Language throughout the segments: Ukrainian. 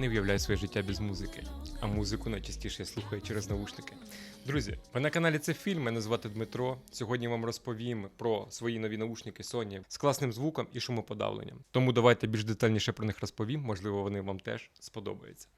не уявляю своє життя без музики, а музику найчастіше я слухаю через наушники. Друзі, ви на каналі це фільм. Мене звати Дмитро. Сьогодні вам розповім про свої нові наушники Sony з класним звуком і шумоподавленням. Тому давайте більш детальніше про них розповім. Можливо, вони вам теж сподобаються.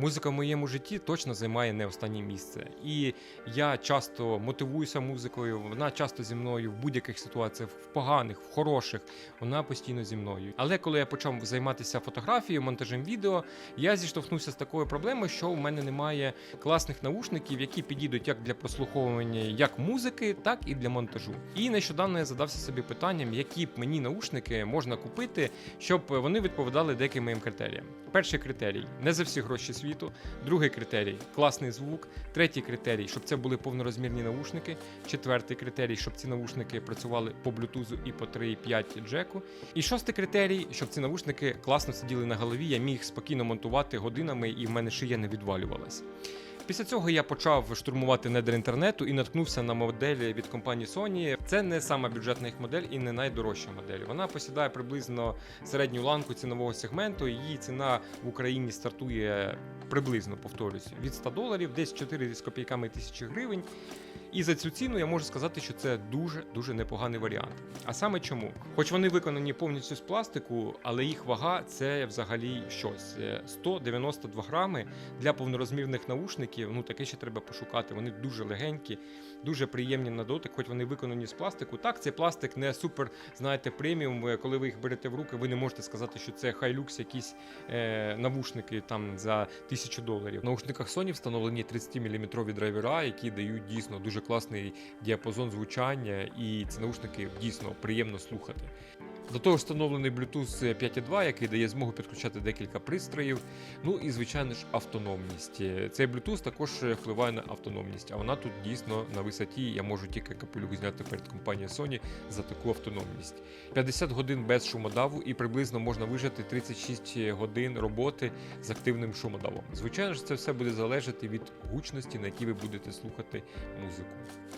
Музика в моєму житті точно займає не останнє місце. І я часто мотивуюся музикою. Вона часто зі мною в будь-яких ситуаціях, в поганих, в хороших. Вона постійно зі мною. Але коли я почав займатися фотографією, монтажем відео, я зіштовхнувся з такою проблемою, що у мене немає класних наушників, які підійдуть як для прослуховування як музики, так і для монтажу. І нещодавно я задався собі питанням, які б мені наушники можна купити, щоб вони відповідали деяким моїм критеріям. Перший критерій не за всі гроші світу. Другий критерій класний звук. Третій критерій, щоб це були повнорозмірні наушники. Четвертий критерій, щоб ці наушники працювали по блютузу і по 3.5 джеку. І шостий критерій, щоб ці наушники класно сиділи на голові. Я міг спокійно монтувати годинами, і в мене шия не відвалювалась. Після цього я почав штурмувати недер інтернету і наткнувся на модель від компанії Sony. Це не сама бюджетна їх модель і не найдорожча модель. Вона посідає приблизно середню ланку цінового сегменту. Її ціна в Україні стартує приблизно, повторюсь, від 100 доларів, десь 4 з копійками тисячі гривень. І за цю ціну я можу сказати, що це дуже дуже непоганий варіант. А саме чому? Хоч вони виконані повністю з пластику, але їх вага це взагалі щось. Е, 192 грами для повнорозмірних наушників. Ну таке ще треба пошукати. Вони дуже легенькі, дуже приємні на дотик, хоч вони виконані з пластику. Так, цей пластик не супер, знаєте, преміум. Е, Коли ви їх берете в руки, ви не можете сказати, що це хайлюкс, якісь е, навушники там за тисячу доларів. В наушниках Sony встановлені 30-мм драйвера, які дають дійсно дуже класний діапазон звучання, і ці наушники дійсно приємно слухати. До того встановлений Bluetooth 5.2, який дає змогу підключати декілька пристроїв. Ну і звичайно ж автономність. Цей Bluetooth також впливає на автономність, а вона тут дійсно на висоті. Я можу тільки капелюх зняти перед компанією Sony за таку автономність. 50 годин без шумодаву і приблизно можна вижити 36 годин роботи з активним шумодавом. Звичайно ж, це все буде залежати від гучності, на якій ви будете слухати музику.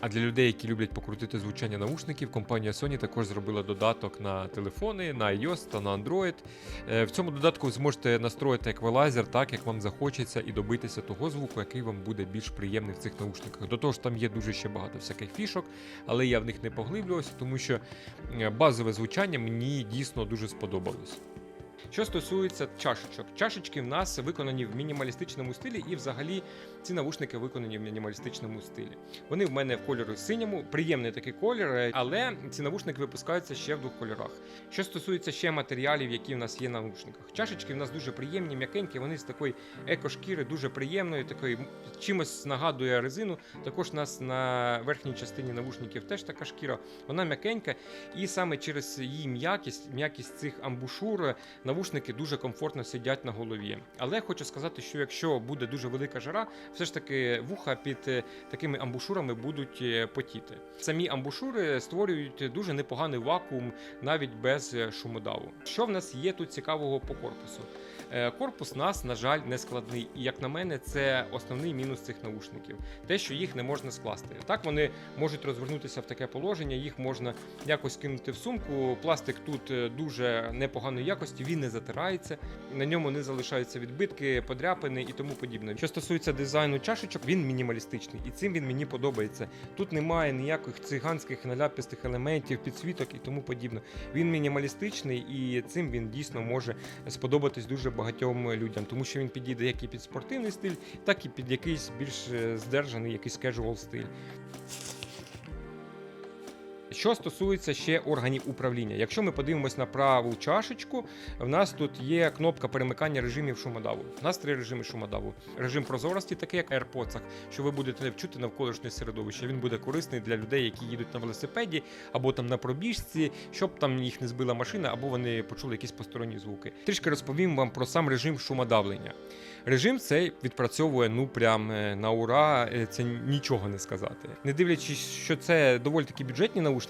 А для людей, які люблять покрутити звучання наушників, компанія Sony також зробила додаток на телефони, на iOS та на Android. Е, В цьому додатку ви зможете настроїти еквалайзер так, як вам захочеться, і добитися того звуку, який вам буде більш приємний в цих наушниках. До того ж, там є дуже ще багато всяких фішок, але я в них не поглиблювався, тому що е, базове звучання мені дійсно дуже сподобалось. Що стосується чашечок, чашечки в нас виконані в мінімалістичному стилі, і взагалі ці навушники виконані в мінімалістичному стилі. Вони в мене в кольору синьому, приємний такий колір, але ці навушники випускаються ще в двох кольорах. Що стосується ще матеріалів, які в нас є на навушниках, чашечки в нас дуже приємні, м'якенькі, вони з такої екошкіри, дуже приємної, такої чимось нагадує резину. Також у нас на верхній частині навушників теж така шкіра, вона м'якенька, і саме через її м'якість, м'якість цих амбушур, навушники дуже комфортно сидять на голові. Але хочу сказати, що якщо буде дуже велика жара, все ж таки вуха під е, такими амбушурами будуть е, потіти. Самі амбушури створюють дуже непоганий вакуум навіть без е, шумодаву. Що в нас є тут цікавого по корпусу? Корпус нас, на жаль, не складний. І як на мене, це основний мінус цих наушників. Те, що їх не можна скласти. Так вони можуть розвернутися в таке положення, їх можна якось кинути в сумку. Пластик тут дуже непоганої якості, він не затирається, на ньому не залишаються відбитки, подряпини і тому подібне. Що стосується дизайну чашечок, він мінімалістичний, і цим він мені подобається. Тут немає ніяких циганських наляпистих елементів, підсвіток і тому подібне. Він мінімалістичний, і цим він дійсно може сподобатись дуже багатьом людям, тому що він підійде як і під спортивний стиль, так і під якийсь більш е, здержаний, якийсь кежуал стиль. Що стосується ще органів управління, якщо ми подивимось на праву чашечку, в нас тут є кнопка перемикання режимів шумодаву. У нас три режими шумодаву. Режим прозорості, такий як AirPods, що ви будете вчути навколишнє середовище. Він буде корисний для людей, які їдуть на велосипеді або там на пробіжці, щоб там їх не збила машина, або вони почули якісь посторонні звуки. Трішки розповім вам про сам режим шумодавлення. Режим цей відпрацьовує ну прям е, на ура, е, це нічого не сказати. Не дивлячись, що це доволі такі бюджетні наушники,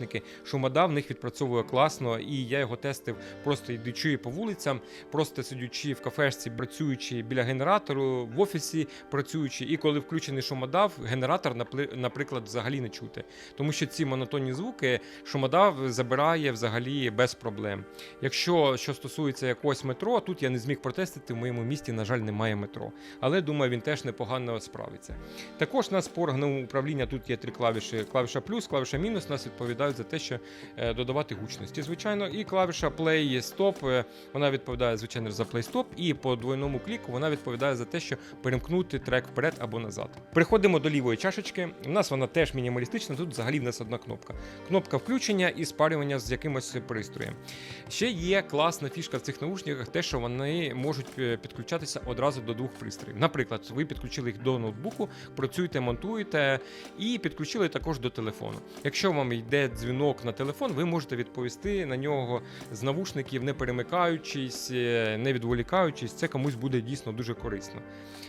шумодав в них відпрацьовує класно, і я його тестив просто йдучи по вулицям, просто сидячи в кафешці, працюючи біля генератору, в офісі працюючи, і коли включений шумодав, генератор, наприклад, взагалі не чути. Тому що ці монотонні звуки шумодав забирає взагалі без проблем. Якщо що стосується якогось метро, тут я не зміг протестити. В моєму місті, на жаль, немає метро. Але думаю, він теж непогано справиться. Також нас по органу управління тут є три клавіші: клавіша плюс, клавіша мінус. Нас відповідають за те, що е, додавати гучності. Звичайно, і клавіша play stop, е, вона відповідає звичайно за play stop, і по двойному кліку вона відповідає за те, що перемкнути трек вперед або назад. Переходимо до лівої чашечки. У нас вона теж мінімалістична. Тут взагалі в нас одна кнопка. Кнопка включення і спарювання з якимось пристроєм. Ще є класна фішка в цих наушниках, те, що вони можуть е, підключатися одразу до двох пристроїв. Наприклад, ви підключили їх до ноутбуку, працюєте, монтуєте і підключили також до телефону. Якщо вам йде дзвінок на телефон, ви можете відповісти на нього з навушників, не перемикаючись, е, не відволікаючись. Це комусь буде дійсно дуже корисно.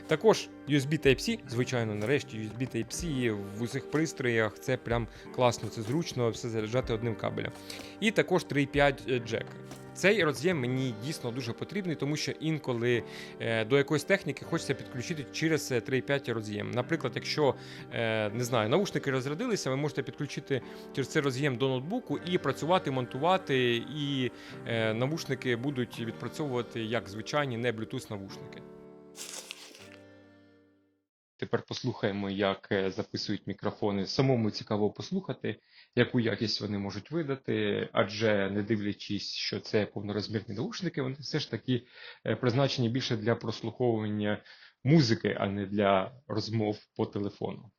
Також USB Type-C, звичайно, нарешті USB Type-C в усіх пристроях. Це прям класно, це зручно, все заряджати одним кабелем. І також 3.5 джек. Цей роз'єм мені дійсно дуже потрібний, тому що інколи е, до якоїсь техніки хочеться підключити через е, 3.5 роз'єм. Наприклад, якщо е, не знаю, наушники розрядилися, ви можете підключити через цей роз'єм до ноутбуку і працювати, монтувати, і е, навушники будуть відпрацьовувати як звичайні не Bluetooth навушники. Тепер послухаємо, як е, записують мікрофони. Самому цікаво послухати, яку якість вони можуть видати, адже не дивлячись, що це повнорозмірні наушники, вони все ж таки е, призначені більше для прослуховування музики, а не для розмов по телефону.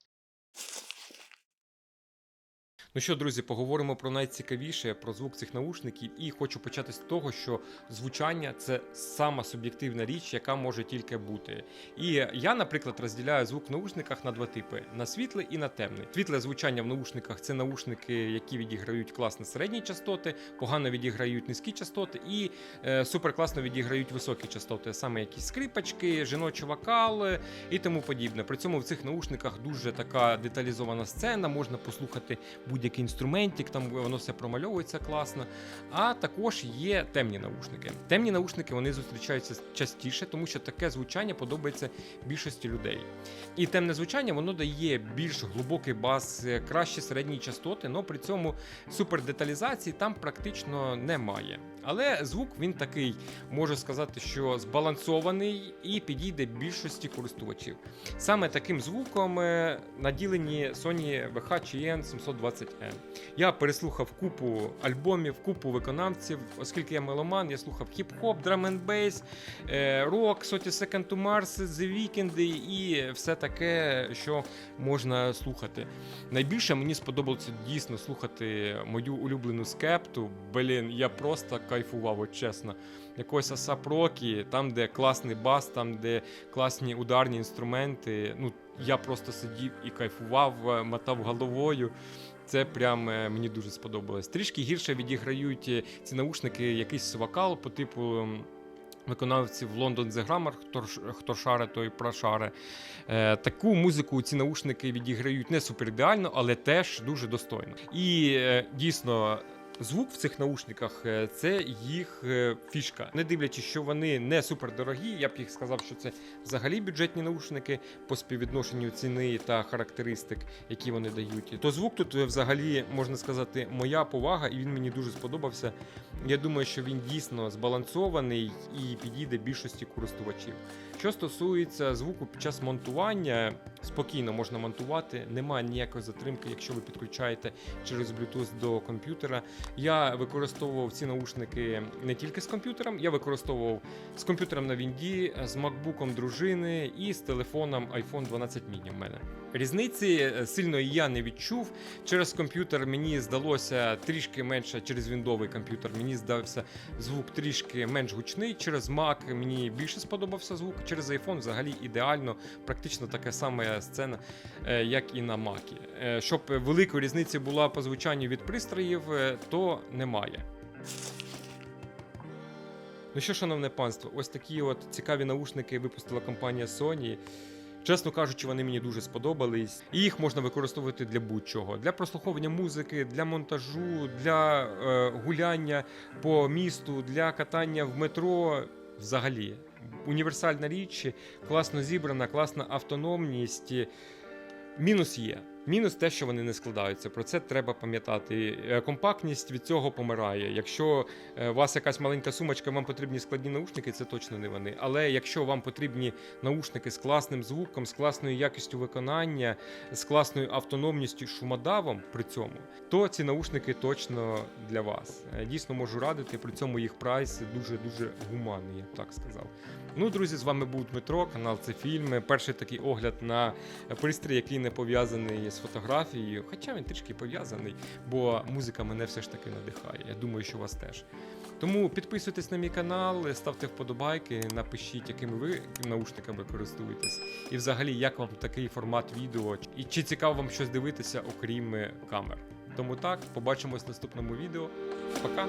Ну що, друзі, поговоримо про найцікавіше про звук цих наушників, і хочу почати з того, що звучання це сама суб'єктивна річ, яка може тільки бути. І я, наприклад, розділяю звук в наушниках на два типи: на світле і на темний. Світле звучання в наушниках це наушники, які відіграють класно середні частоти, погано відіграють низькі частоти, і е, суперкласно відіграють високі частоти, саме якісь скрипочки, жіночий вокал е, і тому подібне. При цьому в цих наушниках дуже така деталізована сцена, можна послухати будь-який інструментик, там воно все промальовується класно. А також є темні наушники. Темні наушники вони зустрічаються частіше, тому що таке звучання подобається більшості людей. І темне звучання воно дає більш глибокий бас, е, кращі середні частоти, але при цьому супердеталізації там практично немає. Але звук він такий, можу сказати, що збалансований і підійде більшості користувачів. Саме таким звуком е, наділені Sony VH-CN 720M. Я переслухав купу альбомів, купу виконавців, оскільки я меломан, я слухав хіп-хоп, драм н бейс, е, рок, Соті Second to Mars, The Weeknd і все таке, що можна слухати. Найбільше мені сподобалося дійсно слухати мою улюблену скепту. Блін, я просто кайфував, от чесно. Якось Асап Рокі, там, де класний бас, там, де класні ударні інструменти. Ну, я просто сидів і кайфував, е, мотав головою. Це прям е, мені дуже сподобалось. Трішки гірше відіграють е, ці наушники якийсь вокал по типу. Виконавців London The Grammar, хто, хто шаре, той прошаре. Е, таку музику ці наушники відіграють не супер ідеально, але теж дуже достойно. І е, дійсно. Звук в цих наушниках е, це їх е, фішка. Не дивлячись, що вони не супер дорогі, я б їх сказав, що це взагалі бюджетні наушники по співвідношенню ціни та характеристик, які вони дають. То звук тут е, взагалі можна сказати моя повага, і він мені дуже сподобався. Я думаю, що він дійсно збалансований і підійде більшості користувачів. Що стосується звуку під час монтування, спокійно можна монтувати, немає ніякої затримки, якщо ви підключаєте через Bluetooth до комп'ютера. Я використовував ці наушники не тільки з комп'ютером, я використовував з комп'ютером на Вінді, з макбуком дружини і з телефоном iPhone 12 mini в мене. Різниці е, сильної я не відчув. Через комп'ютер мені здалося трішки менше, через віндовий комп'ютер мені здався звук трішки менш гучний. Через Mac мені більше сподобався звук. Через iPhone взагалі ідеально, практично така сама сцена, е, як і на Mac. Е, Щоб великої різниці була по звучанню від пристроїв, е, то немає. Ну що, шановне панство, ось такі от цікаві наушники випустила компанія Sony. Чесно кажучи, вони мені дуже сподобались. І їх можна використовувати для будь-чого: для прослуховування музики, для монтажу, для е, гуляння по місту, для катання в метро. Взагалі, універсальна річ, класно зібрана, класна автономність. Мінус є. Мінус те, що вони не складаються. Про це треба пам'ятати. Е, Компактність від цього помирає. Якщо е, у вас якась маленька сумочка, вам потрібні складні наушники, це точно не вони. Але якщо вам потрібні наушники з класним звуком, з класною якістю виконання, з класною автономністю, шумодавом при цьому, то ці наушники точно для вас. Е, Дійсно можу радити. При цьому їх прайс дуже дуже гуманний, я б так сказав. Ну, друзі, з вами був Дмитро, канал це фільми. Перший такий огляд на пристрій, який не пов'язаний з фотографією. Хоча він трішки пов'язаний, бо музика мене все ж таки надихає. Я думаю, що вас теж. Тому підписуйтесь на мій канал, ставте вподобайки, напишіть, якими ви наушниками користуєтесь. І взагалі, як вам такий формат відео, і чи цікаво вам щось дивитися, окрім камер. Тому так, побачимось в наступному відео. Пока!